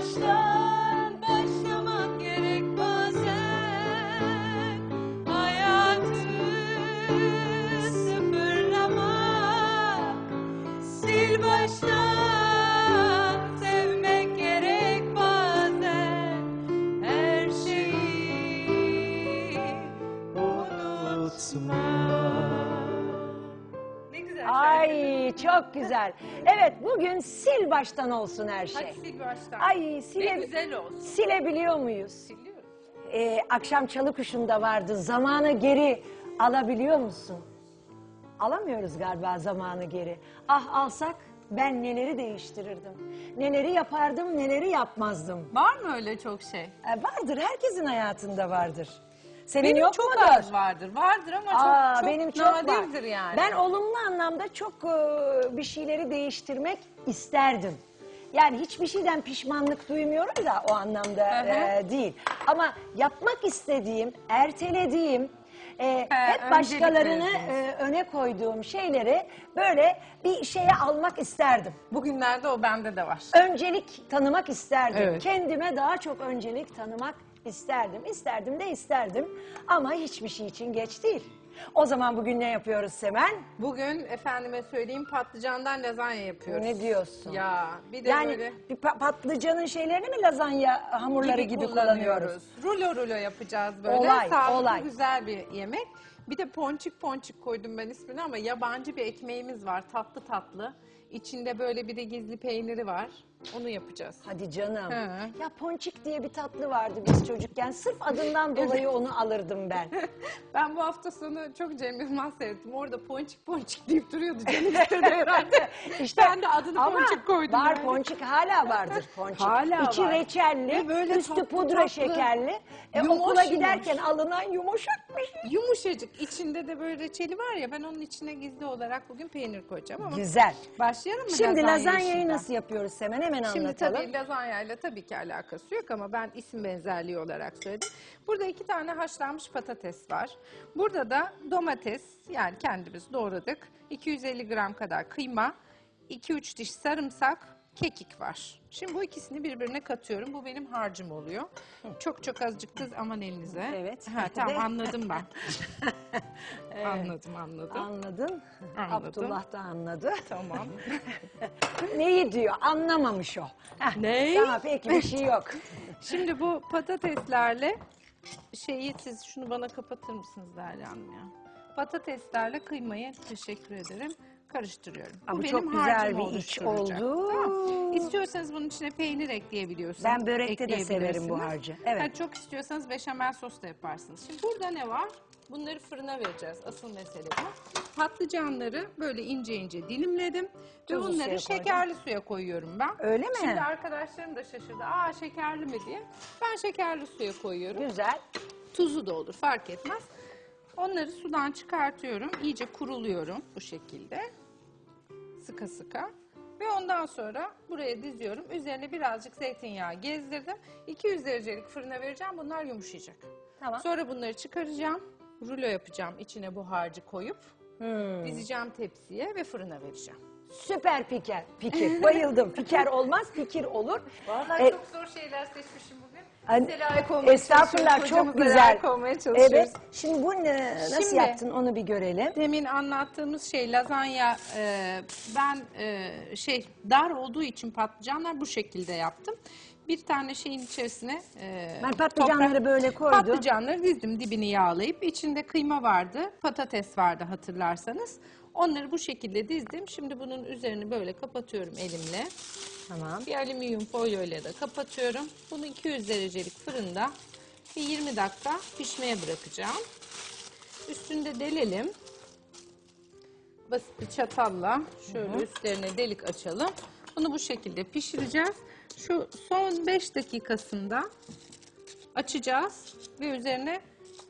baştan çok güzel. Evet bugün sil baştan olsun her şey. Hadi sil baştan. Ay Ne sile, güzel olsun. silebiliyor muyuz? Siliyoruz. Ee, akşam çalı kuşunda vardı. Zamanı geri alabiliyor musun? Alamıyoruz galiba zamanı geri. Ah alsak ben neleri değiştirirdim. Neleri yapardım, neleri yapmazdım. Var mı öyle çok şey? Ee, vardır, herkesin hayatında vardır. Senin Benim yok çok mudur? az vardır. Vardır ama Aa, çok, çok benim çok nadirdir var. yani. Ben olumlu anlamda çok e, bir şeyleri değiştirmek isterdim. Yani hiçbir şeyden pişmanlık duymuyorum da o anlamda Hı hı. e, değil. Ama yapmak istediğim, ertelediğim, e, hep öncelik başkalarını e, öne koyduğum şeyleri böyle bir şeye almak isterdim. Bugünlerde o bende de var. Öncelik tanımak isterdim. Evet. Kendime daha çok öncelik tanımak isterdim. İsterdim de isterdim ama hiçbir şey için geç değil. O zaman bugün ne yapıyoruz Semen? Bugün efendime söyleyeyim patlıcandan lazanya yapıyoruz. Ne diyorsun? Ya bir de yani böyle bir pa- patlıcanın şeylerini mi lazanya hamurları gibi, kullanıyoruz? Rulo rulo yapacağız böyle. Olay, Sağlıklı olay. güzel bir yemek. Bir de ponçik ponçik koydum ben ismini ama yabancı bir ekmeğimiz var tatlı tatlı. İçinde böyle bir de gizli peyniri var. Onu yapacağız. Hadi canım. He. Ya ponçik diye bir tatlı vardı biz çocukken. Sırf adından dolayı onu alırdım ben. Ben bu hafta sonu çok Cem Yılmaz seyrettim. Orada ponçik ponçik deyip duruyordu. Canım istedi herhalde. İşte ben de adını ama ponçik koydum. Var yani. ponçik hala vardır ponçik. Hala İçi var. reçelli, Ve böyle üstü tatlı pudra tatlı. şekerli. E, Yumuş okula yumuş. giderken alınan yumuşak bir şey. Yumuşacık. İçinde de böyle reçeli var ya ben onun içine gizli olarak bugün peynir koyacağım ama Güzel. başlayalım mı Şimdi lazanya lazanyayı işinden? nasıl yapıyoruz Semen hemen Şimdi anlatalım. tabii lazanyayla tabii ki alakası yok ama ben isim benzerliği olarak söyledim. Burada iki tane haşlanmış patates var. Burada da domates yani kendimiz doğradık. 250 gram kadar kıyma, 2-3 diş sarımsak, kekik var. Şimdi bu ikisini birbirine katıyorum. Bu benim harcım oluyor. Çok çok azıcık kız aman elinize. Evet. Ha, tamam Evet. anladım ben. Anladım anladım. Anladın? Anladım. Abdullah da anladı. Tamam. Neyi diyor? Anlamamış o. Heh, Ney? Tamam peki bir şey yok. Şimdi bu patateslerle şeyi siz şunu bana kapatır mısınız Derya Hanım ya? Patateslerle kıymayı teşekkür ederim. Karıştırıyorum. Ama bu çok benim güzel harcımı bir iç oluşturacak. oldu. Tamam. İstiyorsanız bunun içine peynir ekleyebiliyorsunuz. Ben börekte de severim bu ekleyebilirsiniz. harcı. Evet. Ha, çok istiyorsanız beşamel sos da yaparsınız. Şimdi burada ne var? Bunları fırına vereceğiz. Asıl mesele bu. Patlıcanları böyle ince ince dilimledim. Ve Tuzlu suya bunları koydun. şekerli suya koyuyorum ben. Öyle mi? Şimdi arkadaşlarım da şaşırdı. Aa şekerli mi diye. Ben şekerli suya koyuyorum. Güzel. Tuzu da olur fark etmez. Onları sudan çıkartıyorum. İyice kuruluyorum bu şekilde. Sıka sıka. Ve ondan sonra buraya diziyorum. Üzerine birazcık zeytinyağı gezdirdim. 200 derecelik fırına vereceğim. Bunlar yumuşayacak. Tamam. Sonra bunları çıkaracağım. Rulo yapacağım içine bu harcı koyup. Hmm. Dizeceğim tepsiye ve fırına vereceğim. Süper piker. Fikir. Bayıldım. Piker olmaz, fikir olur. Vallahi E, çok zor şeyler seçmişim bugün. Hani- Estağfurullah çalışıyoruz, çok güzel. çalışıyoruz. Evet. Şimdi bu ne, nasıl Şimdi- yaptın onu bir görelim. Demin anlattığımız şey lazanya e, ben e, şey dar olduğu için patlıcanlar bu şekilde yaptım. Bir tane şeyin içerisine e, Ben patlıcanları böyle koydum. Patlıcanları dizdim dibini yağlayıp içinde kıyma vardı, patates vardı hatırlarsanız. Onları bu şekilde dizdim. Şimdi bunun üzerini böyle kapatıyorum elimle. Tamam. Bir alüminyum folyo ile de kapatıyorum. Bunu 200 derecelik fırında bir 20 dakika pişmeye bırakacağım. Üstünde delelim. Basit bir çatalla şöyle üstlerine delik açalım. Bunu bu şekilde pişireceğiz. Şu son 5 dakikasında açacağız ve üzerine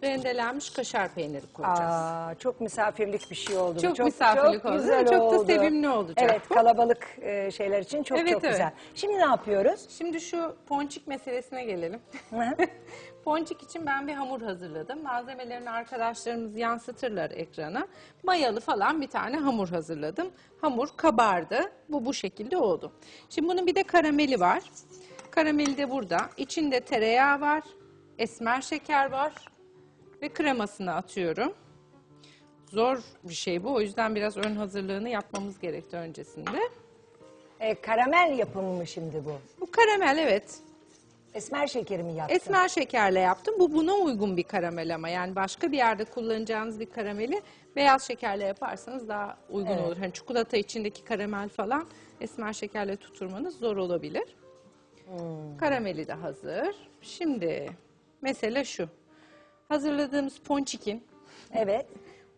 rendelenmiş kaşar peyniri koyacağız. Aa, çok misafirlik bir şey oldu. bu. Çok misafirlik oldu. güzel Çok da oldu. sevimli olacak Evet bu. kalabalık e, şeyler için çok Evet, çok evet. güzel. Şimdi ne yapıyoruz? Şimdi şu ponçik meselesine gelelim. ponçik için ben bir hamur hazırladım. Malzemelerini arkadaşlarımız yansıtırlar ekrana. Mayalı falan bir tane hamur hazırladım. Hamur kabardı. Bu bu şekilde oldu. Şimdi bunun bir de karameli var. Karameli de burada. İçinde tereyağı var, esmer şeker var ve kremasını atıyorum. Zor bir şey bu. O yüzden biraz ön hazırlığını yapmamız gerekti öncesinde. E, karamel yapımı mı şimdi bu? Bu karamel evet. Esmer şekeri mi yaptın? Esmer şekerle yaptım. Bu buna uygun bir karamel ama yani başka bir yerde kullanacağınız bir karameli beyaz şekerle yaparsanız daha uygun Evet. olur. Hani çikolata içindeki karamel falan esmer şekerle tutturmanız zor olabilir. Hmm. Karameli de hazır. Şimdi mesele şu. Hazırladığımız ponçikin Evet.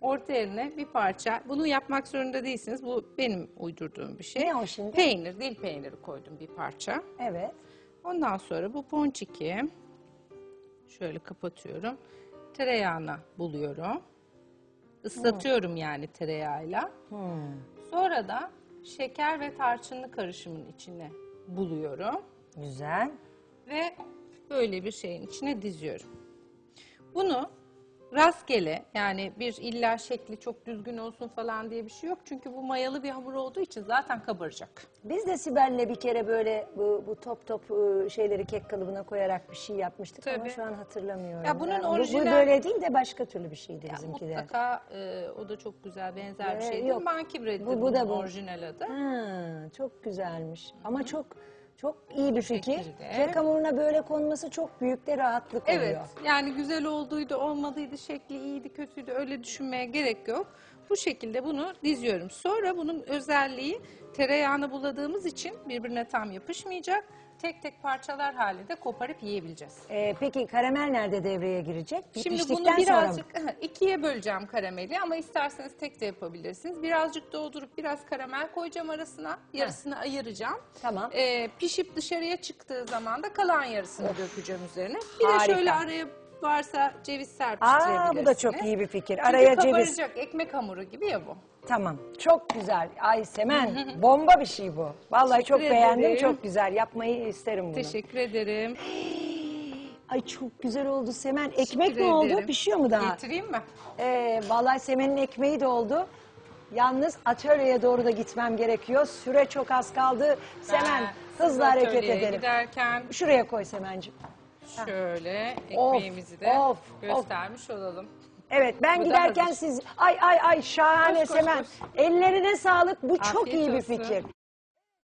orta yerine bir parça. Bunu yapmak zorunda değilsiniz. Bu benim uydurduğum bir şey. Ne o şimdi? Peynir, dil peyniri koydum bir parça. Evet. Ondan sonra bu ponçiki şöyle kapatıyorum. Tereyağına buluyorum. Islatıyorum yani tereyağıyla. Hmm. Sonra da şeker ve tarçınlı karışımın içine buluyorum Güzel. ve böyle bir şeyin içine diziyorum. Bunu rastgele yani bir illa şekli çok düzgün olsun falan diye bir şey yok. Çünkü bu mayalı bir hamur olduğu için zaten kabaracak. Biz de Sibel'le bir kere böyle bu, bu top top e, şeyleri kek kalıbına koyarak bir şey yapmıştık ama Tabii. şu an hatırlamıyorum. Ya bunun Yani bu- bu, orijinal- böyle değil de başka türlü bir şeydi Ya bizimki de. mutlaka e, o da çok güzel benzer bir Ee, şeydir. yok. Mankibre'dir Bu- bu bunun da bu. orijinal adı. Ha, çok güzelmiş. Ama çok çok iyi bir fikir. şekilde. Kek hamuruna böyle konması çok büyük de rahatlık Evet oluyor. yani güzel olduydu olmadıydı şekli iyiydi kötüydü öyle düşünmeye gerek yok. Bu şekilde bunu diziyorum. Sonra bunun özelliği tereyağını buladığımız için birbirine tam yapışmayacak. Tek tek parçalar halinde koparıp yiyebileceğiz. Ee, peki karamel nerede devreye girecek? Şimdi Piştikten bunu sonra mı? birazcık ikiye böleceğim karameli ama isterseniz tek de yapabilirsiniz. Birazcık doldurup biraz karamel koyacağım arasına. Yarısını ayıracağım. Tamam. Ee, pişip dışarıya çıktığı zaman da kalan yarısını dökeceğim üzerine. Bir Harika. de şöyle araya varsa ceviz Aa serpiştirebilirsiniz. bu da çok iyi bir fikir. Çünkü Araya ceviz. kabaracak ekmek hamuru gibi ya bu. Tamam. Çok güzel. Ay Semen bomba bir şey bu. Vallahi çok Teşekkür beğendim. ederim. Çok güzel. Yapmayı isterim bunu. Teşekkür ederim. Ay çok güzel oldu Semen. Ekmek Teşekkür ne oldu? ederim. Pişiyor mu daha? Getireyim mi? Ee, vallahi Semen'in ekmeği de oldu. Yalnız atölyeye doğru da gitmem gerekiyor. Süre çok az kaldı. Semen Ben hızlı siz hareket atölyeye edelim. Giderken Şuraya koy Semen'ciğim. Şöyle ekmeğimizi de of, of. göstermiş olalım. Evet ben Bu da giderken hazır. siz ay ay ay şahane Koş, koş, Semen. koş. Ellerine sağlık. Bu çok Afiyet iyi bir olsun. fikir.